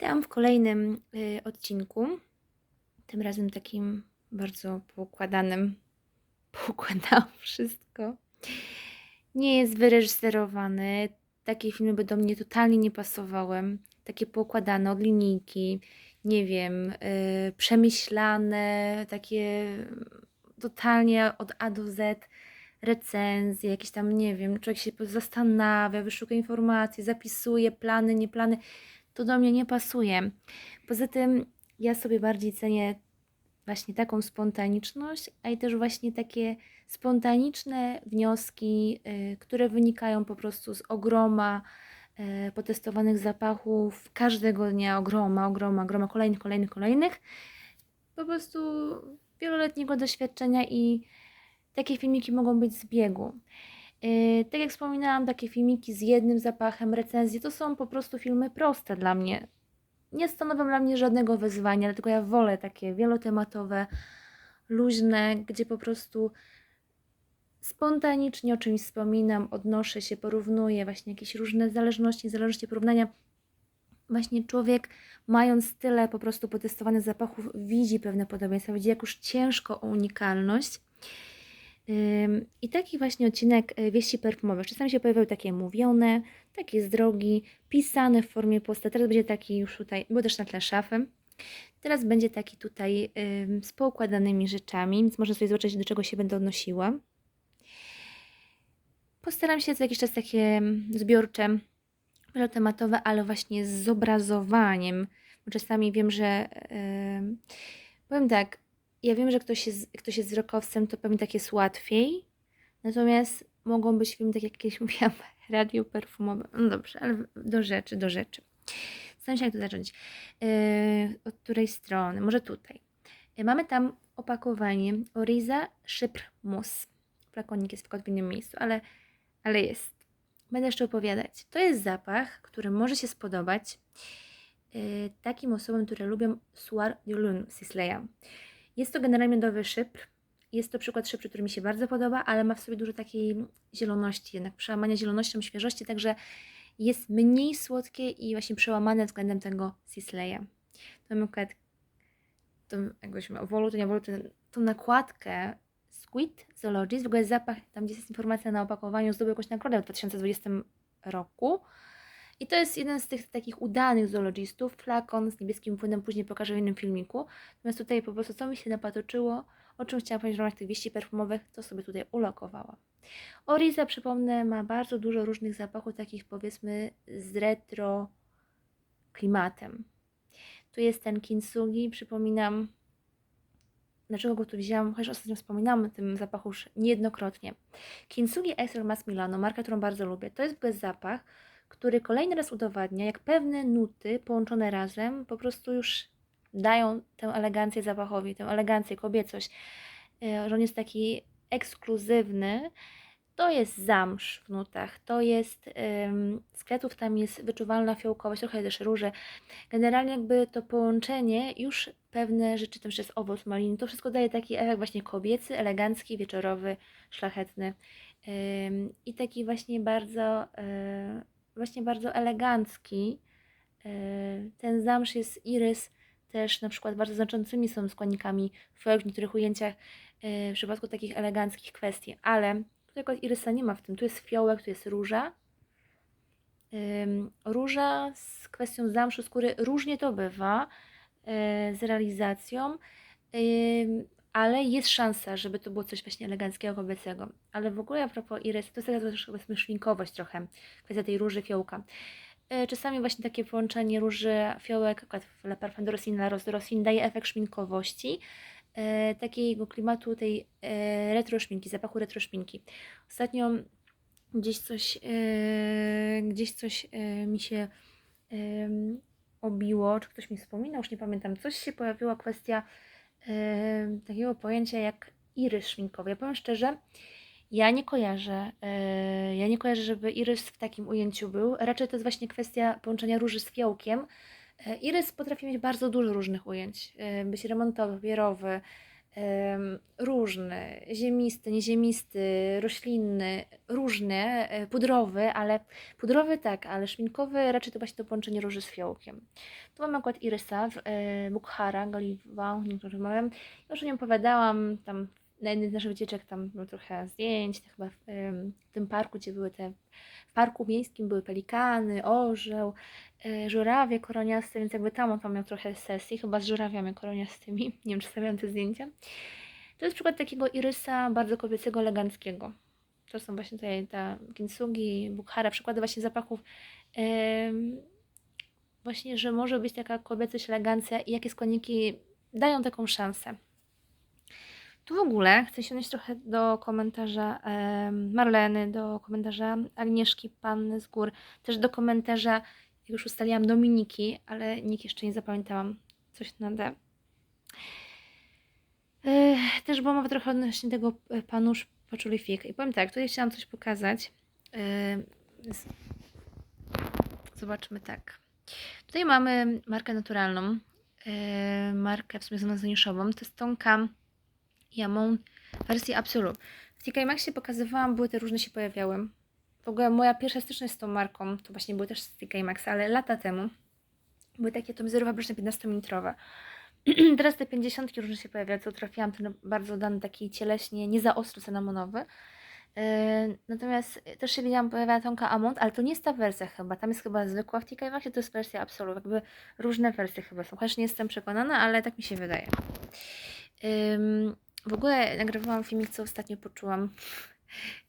Witam w kolejnym y, odcinku. Tym razem takim bardzo poukładanym. Poukładałam wszystko. Nie jest wyreżyserowany. Takie filmy by do mnie totalnie nie pasowały. Takie poukładane od linijki, nie wiem, y, przemyślane, takie totalnie od A do Z recenzje, jakieś tam, nie wiem, człowiek się zastanawia, wyszuka informacji, zapisuje plany, nie plany to do mnie nie pasuje. Poza tym ja sobie bardziej cenię właśnie taką spontaniczność, a i też właśnie takie spontaniczne wnioski, y, które wynikają po prostu z ogroma y, potestowanych zapachów każdego dnia, ogroma, ogroma, ogroma, kolejnych, kolejnych, kolejnych. Po prostu wieloletniego doświadczenia i takie filmiki mogą być z biegu. Yy, tak jak wspominałam, takie filmiki z jednym zapachem, recenzji, to są po prostu filmy proste dla mnie. Nie stanowią dla mnie żadnego wyzwania, dlatego ja wolę takie wielotematowe, luźne, gdzie po prostu spontanicznie o czymś wspominam, odnoszę się, porównuję właśnie jakieś różne zależności, zależności porównania. Właśnie człowiek, mając tyle po prostu potestowanych zapachów, widzi pewne podobieństwa, widzi jak już ciężko o unikalność. I taki właśnie odcinek e, wieści perfumowych. Czasami się pojawiały takie mówione, takie z drogi, pisane w formie posta. Teraz będzie taki już tutaj, było też na tle szafy. Teraz będzie taki tutaj z poukładanymi rzeczami, więc można sobie zobaczyć, do czego się będę odnosiła. Postaram się co jakiś czas takie zbiorcze, wielotematowe, ale właśnie z zobrazowaniem. Czasami wiem, że yy, powiem tak, ja wiem, że ktoś jest, ktoś jest wzrokowcem, to pewnie tak jest łatwiej. Natomiast mogą być filmy, tak jak kiedyś mówiłam, radio perfumowe. No dobrze, ale do rzeczy, do rzeczy. Zastanawiam się, jak to zacząć. Yy, od której strony? Może tutaj. Yy, mamy tam opakowanie Oriza Szypr Mus. Flakonik jest w innym miejscu, ale, ale jest. Będę jeszcze opowiadać. To jest zapach, który może się spodobać yy, takim osobom, które lubią Soir de Lune Sisleya. Jest to generalnie miodowy szypr. Jest to przykład szybry, który mi się bardzo podoba, ale ma w sobie dużo takiej zieloności, jednak przełamania zielonością, świeżości, także jest mniej słodkie i właśnie przełamane względem tego Sisleya. To mam akurat tą, jakbyśmy owolu, to nie owolu, tą nakładkę Squid Zoologist, w ogóle zapach, tam gdzie jest informacja na opakowaniu, zdobył jakąś nagrodę w 2020 roku. I to jest jeden z tych takich udanych zoologistów, flakon z niebieskim płynem, później pokażę w innym filmiku. Natomiast tutaj po prostu co mi się napatoczyło, o czym chciałam powiedzieć w ramach tych wieści perfumowych, to sobie tutaj ulokowałam. Oriza, przypomnę, ma bardzo dużo różnych zapachów, takich powiedzmy z retro klimatem. Tu jest ten kintsugi, przypominam, dlaczego go tu wzięłam, chociaż ostatnio wspominałam o tym zapachu już niejednokrotnie. Kintsugi Extra Mas Milano, marka, którą bardzo lubię. To jest bez zapach, który kolejny raz udowadnia, jak pewne nuty połączone razem po prostu już dają tę elegancję zapachowi, tę elegancję, kobiecość, e, że on jest taki ekskluzywny. To jest zamsz w nutach, to jest ym, z kwiatów tam jest wyczuwalna fiołkowość, trochę też róże. Generalnie jakby to połączenie już pewne rzeczy, tam jeszcze jest owoc maliny, to wszystko daje taki efekt właśnie kobiecy, elegancki, wieczorowy, szlachetny. Ym, I taki właśnie bardzo yy, właśnie bardzo elegancki. E, ten zamsz jest irys, też na przykład bardzo znaczącymi są składnikami w niektórych ujęciach e, w przypadku takich eleganckich kwestii, ale tutaj akurat irysa nie ma w tym. Tu jest fiołek, tu jest róża. Róża z kwestią zamszu skóry różnie to bywa e, z realizacją ale jest szansa, żeby to było coś właśnie eleganckiego, kobiecego. Ale w ogóle a propos iris, to jest taka też powiedzmy szlinkowość trochę, kwestia tej róży fiołka. E, czasami właśnie takie połączenie róży, fiołek, akurat w Le Parfum Rosin, La Rose daje efekt szminkowości, e, takiego klimatu tej e, retro szminki, zapachu retro szminki. Ostatnio gdzieś coś, gdzieś coś mi się obiło, czy ktoś mi wspominał, już nie pamiętam, coś się pojawiła kwestia takiego pojęcia jak irys szminkowy. Ja powiem szczerze, ja nie kojarzę, yy, ja nie kojarzę, żeby irys w takim ujęciu był. Raczej to jest właśnie kwestia połączenia róży z fiołkiem. Yy, irys potrafi mieć bardzo dużo różnych ujęć. Yy, być remontowy, różny, ziemisty, nieziemisty, roślinny, różny, e, pudrowy, ale pudrowy tak, ale szminkowy raczej to właśnie to połączenie róży z fiołkiem. Tu mam akurat irysa, e, Bukhara, Goliwa, mówią. Już o nim opowiadałam, tam na jednej z naszych wycieczek tam było trochę zdjęć, to chyba w, w tym parku, gdzie były te, w parku miejskim były pelikany, orzeł, e, żurawie koroniaste, więc jakby tam on tam miał trochę sesji, chyba z żurawiami koroniastymi, nie wiem czy stawiam te zdjęcia. To jest przykład takiego irysa bardzo kobiecego, eleganckiego. To są właśnie tutaj ta kintsugi, bukhara, przykłady właśnie zapachów właśnie, że może być taka kobiecość, elegancja i jakie składniki dają taką szansę. Tu w ogóle chcę się odnieść trochę do komentarza Marleny, do komentarza Agnieszki Panny z Gór, też do komentarza, jak już ustaliłam, Dominiki, ale nikt jeszcze nie zapamiętałam. Coś na D. Też była mowa trochę odnośnie tego e, panusz poczuli fig. I powiem tak, tutaj chciałam coś pokazać. Zobaczmy tak. Tutaj mamy markę naturalną, e, markę w sumie związaniszową. To jest Tonka Jamon wersję Absolut. W TK Maxie pokazywałam, były te różne się pojawiały. W ogóle moja pierwsza styczność z tą marką, to właśnie były też z TK Max, ale lata temu były takie atomizery fabryczne 15-litrowe. Teraz te 50 różne się pojawiają, co trafiłam ten bardzo dany taki cieleśnie, nie za ostro cynamonowy. Yy, natomiast też się widziałam pojawia tonka Amont, ale to nie jest ta wersja chyba. Tam jest chyba zwykła w TK Maxie, to jest wersja Absolut. Jakby różne wersje chyba są. Chociaż nie jestem przekonana, ale tak mi się wydaje. Ym, w ogóle nagrywałam filmik, co ostatnio poczułam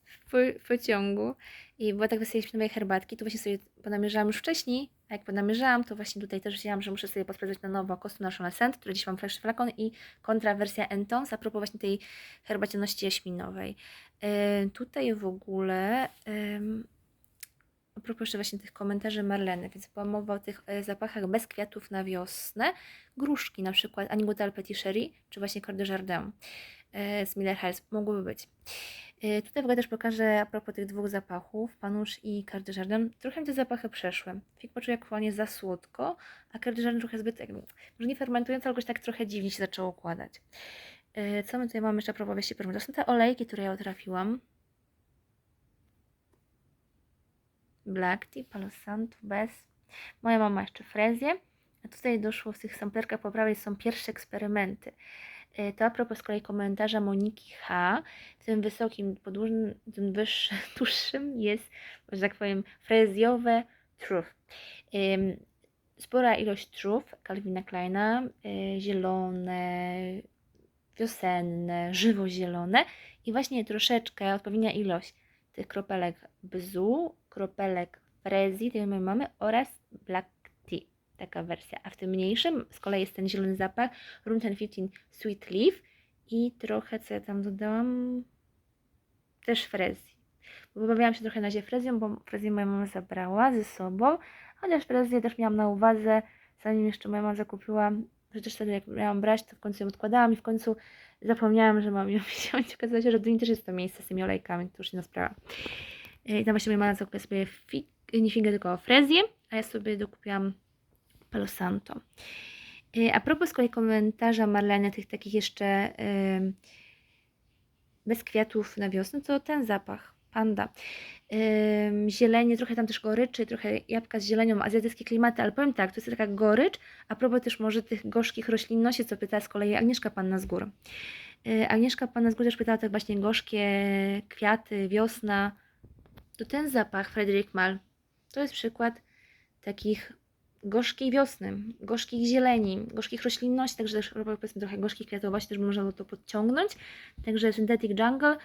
w po- pociągu i była tak wesoła nowej herbatki, to właśnie sobie ponamierzałam już wcześniej, a jak ponamierzałam, to właśnie tutaj też wzięłam, że muszę sobie posprawdzać na nowo kostu na Scent, który dziś mam fresh flakon i kontra wersja Entons, a propos właśnie tej herbacianości jaśminowej. Yy, tutaj w ogóle a propos właśnie tych komentarzy Marleny, więc była mowa o tych e, zapachach bez kwiatów na wiosnę, gruszki na przykład, Anigotal Petit Sherry, czy właśnie de Jardin e, z Miller Hills mogłyby być. E, Tutaj w ogóle też pokażę a propos tych dwóch zapachów, Panusz i Cœur de Jardin. Trochę te zapachy przeszły. Fig poczuł jak nie za słodko, a Cœur de Jardin trochę zbyt, jakby, może nie fermentująco, ale jakoś tak trochę dziwnie się zaczęło układać. Co my tutaj mamy jeszcze a propos wieści To są te olejki, które ja trafiłam. Black Tea, Palo Santo, bez. Moja mama jeszcze frezję. A tutaj doszło w tych samplerkach po prawej są pierwsze eksperymenty. E, To a propos z kolei komentarza Moniki H. Tym wysokim, podłużnym, tym wyższym, dłuższym jest, że tak powiem, frezjowe truth. Spora ilość truth Calvina Kleina, y, zielone, wiosenne, żywo zielone i właśnie troszeczkę, odpowiednia ilość tych kropelek bzu, kropelek frezji, tej my mamy oraz black tea, taka wersja. A w tym mniejszym z kolei jest ten zielony zapach, Room 1015 Sweet Leaf i trochę, co ja tam dodałam, też frezji. Bo bawiłam się trochę na razie frezją, bo frezję moja mama zabrała ze sobą, chociaż frezję też miałam na uwadze, zanim jeszcze moja mama zakupiła, przecież wtedy jak miałam brać, to w końcu ją odkładałam i w końcu zapomniałam, że mam ją wziąć. Okazało się, że do niej też jest to miejsce z tymi olejkami, to już inna sprawa. I tam właśnie moja mama zakupiła sobie fig, nie figę, tylko frezję, a ja sobie dokupiłam Palo Santo. Y, A propos z kolei komentarza Marleny, tych takich jeszcze bez kwiatów na wiosnę, to ten zapach, panda. Ym, zielenie, trochę tam też goryczy, trochę jabłka z zielenią, azjatyckie klimaty, ale powiem tak, to jest taka gorycz, a propos też może tych gorzkich roślinności, co pytała z kolei Agnieszka Panna z Gór. Y, Agnieszka Panna z Gór też pytała tak właśnie gorzkie kwiaty, wiosna. To ten zapach, Frederick Mal, to jest przykład takich gorzkiej wiosny, gorzkich zieleni, gorzkich roślinności, także też powiedzmy trochę gorzkich kwiatowości, też by można to podciągnąć. Także Synthetic Jungle.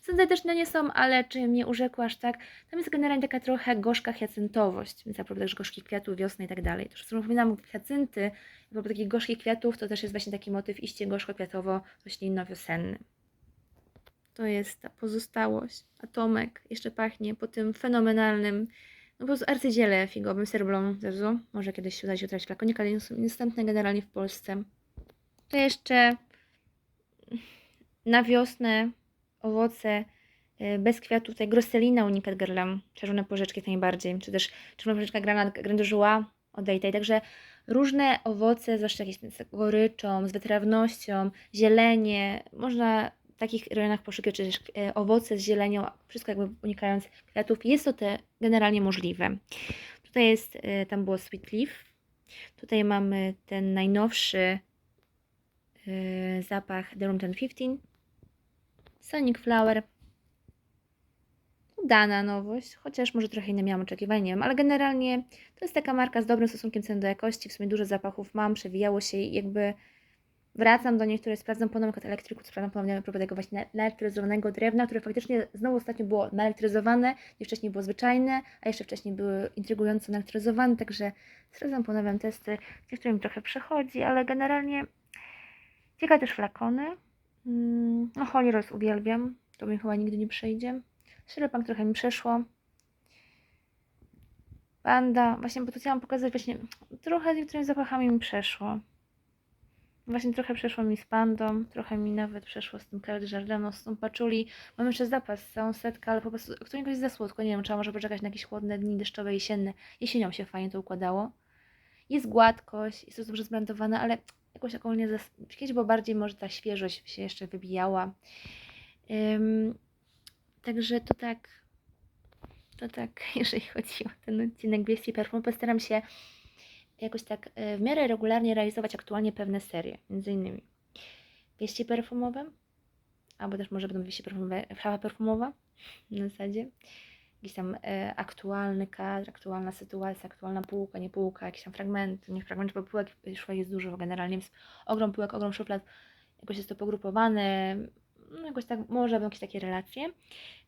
Syntetyczne nie są, ale czy mnie urzekło aż tak? Tam jest generalnie taka trochę gorzka hiacyntowość, więc a propos też gorzkich kwiatów, wiosny i tak dalej. To, że wspominam hiacynty, a propos takich gorzkich kwiatów, to też jest właśnie taki motyw iście gorzko-kwiatowo-roślinno-wiosenny. To jest ta pozostałość. Atomek jeszcze pachnie po tym fenomenalnym no po prostu arcydziele figowym serblą zezu. Może kiedyś uda się utracić flakonik, ale nie są niedostępne generalnie w Polsce. To jeszcze na wiosnę owoce y, bez kwiatów, tutaj grosselina unikat gerlam, czerwone porzeczki najbardziej, czy też czerwona porzeczka granat grandożuła odejtej. Także różne owoce, zwłaszcza jakieś z goryczą, z wytrawnością, zielenie. Można w takich rejonach poszukiwać, czy też e, owoce z zielenią, wszystko jakby unikając kwiatów. Jest to te generalnie możliwe. Tutaj jest, e, tam było Sweet Leaf. Tutaj mamy ten najnowszy e, zapach The Room 1015. Sonic Flower. Udana nowość, chociaż może trochę inne miałam oczekiwania, nie wiem, ale generalnie to jest taka marka z dobrym stosunkiem ceny do jakości. W sumie dużo zapachów mam, przewijało się jakby wracam do niej, które sprawdzam ponownie od elektryku, sprawdzam ponownie propos tego właśnie naelektryzowanego drewna, które faktycznie znowu ostatnio było naelektryzowane, nie wcześniej było zwyczajne, a jeszcze wcześniej były intrygująco naelektryzowane, także sprawdzam ponownie testy, niektóre mi trochę przechodzi, ale generalnie ciekawe też flakony. Mm, No Holy uwielbiam, to mi chyba nigdy nie przejdzie. Ślepang trochę mi przeszło. Panda, właśnie, bo tu chciałam pokazać właśnie, trochę z niektórymi zapachami mi przeszło. Właśnie trochę przeszło mi z pandą, trochę mi nawet przeszło z tym Jardin, z tą paczuli. Mam jeszcze zapas, całą setkę, ale po prostu któregoś jest za słodko, nie wiem, trzeba może poczekać na jakieś chłodne dni deszczowe, jesienne. Jesienią się fajnie to układało. Jest gładkość, jest to dobrze zbrandowane, ale jakoś ogólnie zas... kiedyś było bardziej może ta świeżość się jeszcze wybijała. Ym, także to tak, to tak, jeżeli chodzi o ten odcinek Wieści Perfum, postaram się jakoś tak e, w miarę regularnie realizować aktualnie pewne serie, między innymi wieści perfumowe, albo też może będą wieści perfumowe, flawa perfumowa na zasadzie, jakiś tam e, aktualny kadr, aktualna sytuacja, aktualna półka, nie półka, jakiś tam fragment, nie fragment, bo półek szło jest dużo generalnie, więc ogrom półek, ogrom szuflad, jakoś jest to pogrupowane, no jakoś tak, może będą jakieś takie relacje.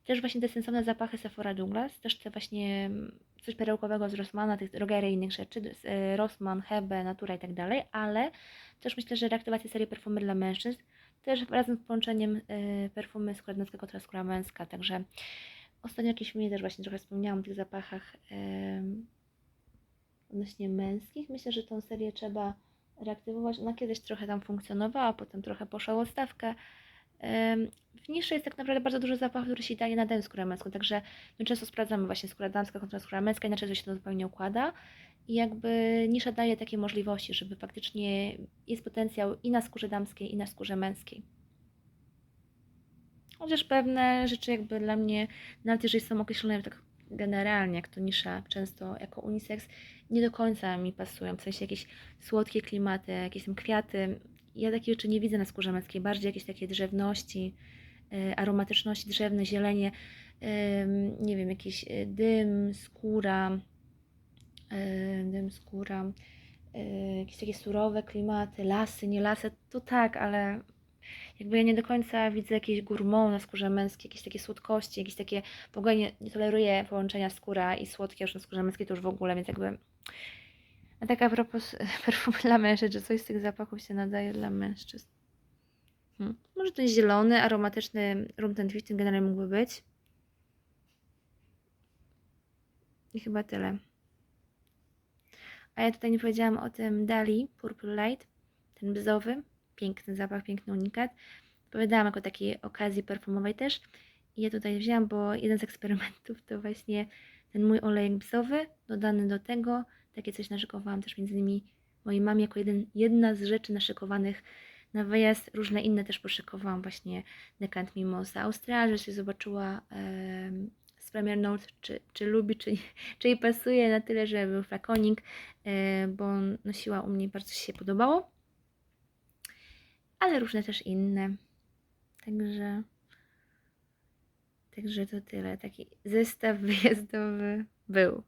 Też właśnie te sensowne zapachy Sephora Douglas, też te właśnie mm, coś perełkowego z Rossmana, tych drogeryjnych rzeczy, z, e, Rossmann, Hebe, Natura i tak dalej, ale też myślę, że reaktywacja serii perfumy dla mężczyzn, też razem z połączeniem e, perfumy skóra damskiego oraz skóra męska, także ostatnio jakieś filmie też właśnie trochę wspomniałam o tych zapachach odnośnie męskich. Myślę, że tą serię trzeba reaktywować. Ona kiedyś trochę tam funkcjonowała, potem trochę poszła odstawkę. W niszy jest tak naprawdę bardzo dużo zapachów, które się daje na dają skórę męską, także my często sprawdzamy właśnie skóra damska kontra skóra męska, inaczej to się to zupełnie układa. I jakby nisza daje takie możliwości, żeby faktycznie jest potencjał i na skórze damskiej, i na skórze męskiej. Chociaż pewne rzeczy jakby dla mnie, nawet jeżeli są określone tak generalnie, jak to nisza, często jako unisex, nie do końca mi pasują. W sensie jakieś słodkie klimaty, jakieś tam kwiaty. Ja takich rzeczy nie widzę na skórze męskiej. Bardziej jakieś takie drzewności, y, aromatyczności drzewne, zielenie, nie wiem, jakiś y, dym, skóra, y, dym, skóra, jakieś takie surowe klimaty, lasy, nie lasy, to tak, ale jakby ja nie do końca widzę jakieś gourmand na skórze męskiej, jakieś takie słodkości, jakieś takie, w ogóle nie, nie toleruję połączenia skóra i słodkie już na skórze męskiej to już w ogóle, więc jakby a tak a propos perfum dla mężczyzn, czy coś z tych zapachów się nadaje dla mężczyzn? Hmm. Może ten zielony, aromatyczny rum ten twist generalnie mógłby być. I chyba tyle. A ja tutaj nie powiedziałam o tym Dali Purple Light, ten bzowy, piękny zapach, piękny unikat. Powiedziałam jako takiej okazji perfumowej też. I ja tutaj wzięłam, bo jeden z eksperymentów to właśnie ten mój olejek bzowy, dodany do tego. Takie coś naszykowałam też między innymi mojej mamie jako jeden, jedna z rzeczy naszykowanych na wyjazd. Różne inne też poszykowałam właśnie Decant Mimosa Austria, że się zobaczyła em, z Premier Note, czy, czy lubi, czy, czy jej pasuje na tyle, że był flakonik, e, bo nosiła u mnie, bardzo się podobało. Ale różne też inne. Także, także to tyle. Taki zestaw wyjazdowy był.